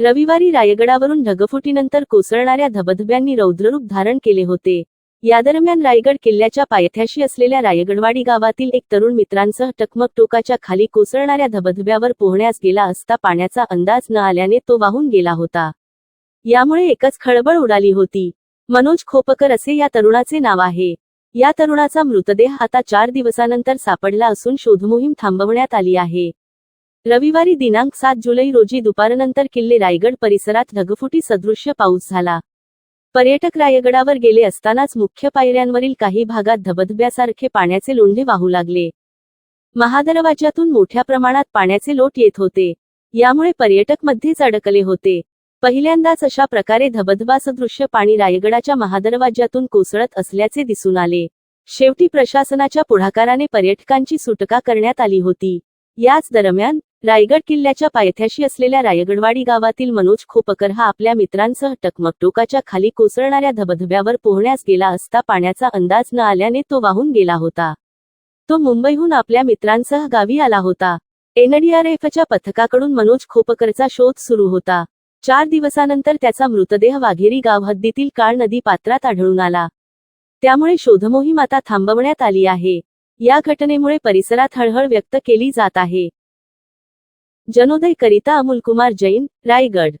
रविवारी रायगडावरून ढगफुटीनंतर कोसळणाऱ्या धबधब्यांनी रौद्ररूप धारण केले होते. या दरम्यान रायगड किल्ल्याच्या पायथ्याशी असलेल्या रायगडवाडी गावातील एक तरुण मित्रांसह टकमक टोकाच्या खाली कोसळणाऱ्या धबधब्यावर पोहण्यास गेला असता पाण्याचा अंदाज न आल्याने तो वाहून गेला होता. यामुळे एकच खळबळ उडाली होती. मनोज खोपकर असे या तरुणाचे नाव आहे. या तरुणाचा मृतदेह आता चार दिवसानंतर सापडला असून शोधमोहीम थांबवण्यात आली आहे. रविवारी दिनांक सात जुलै रोजी दुपारनंतर किल्ले रायगड परिसरात ढगफुटी सदृश्य पाऊस झाला. पर्यटक रायगडावर गेले असतानाच मुख्य पायऱ्यांवरील काही भागात धबधब्यासारखे पाण्याचे लोंढे वाहू लागले. महादरवाज्यातून मोठ्या प्रमाणात पाण्याचे लोट येत होते. यामुळे पर्यटक मध्येच अडकले होते. पहिल्यांदाच अशा प्रकारे धबधबा सदृश्य पाणी रायगडाच्या महादरवाज्यातून कोसळत असल्याचे दिसून आले. शेवटी प्रशासनाच्या पुढाकाराने पर्यटकांची सुटका करण्यात आली होती. याच दरम्यान रायगड किल्ल्याच्या पायथ्याशी असलेल्या रायगडवाडी गावातील मनोज खोपकर हा आपल्या मित्रांसह टकमकटोकाच्या खाली कोसळणाऱ्या धबधब्यावर पोहण्यास गेला असता पाण्याचा अंदाज न आल्याने तो वाहून गेला होता. तो मुंबईहून आपल्या मित्रांसह गावी आला होता. एनडीआरएफच्या पथकाकडून मनोज खोपकरचा शोध सुरू होता. चार दिवसानंतर त्याचा मृतदेह वाघेरी गाव हद्दीतील काळ नदी पात्रात आढळून आला. त्यामुळे शोधमोहीम आता थांबवण्यात आली आहे. या घटनेमुळे परिसरात हळहळ व्यक्त केली जात आहे. जनोदय करिता अमोलकुमार जैन रायगड.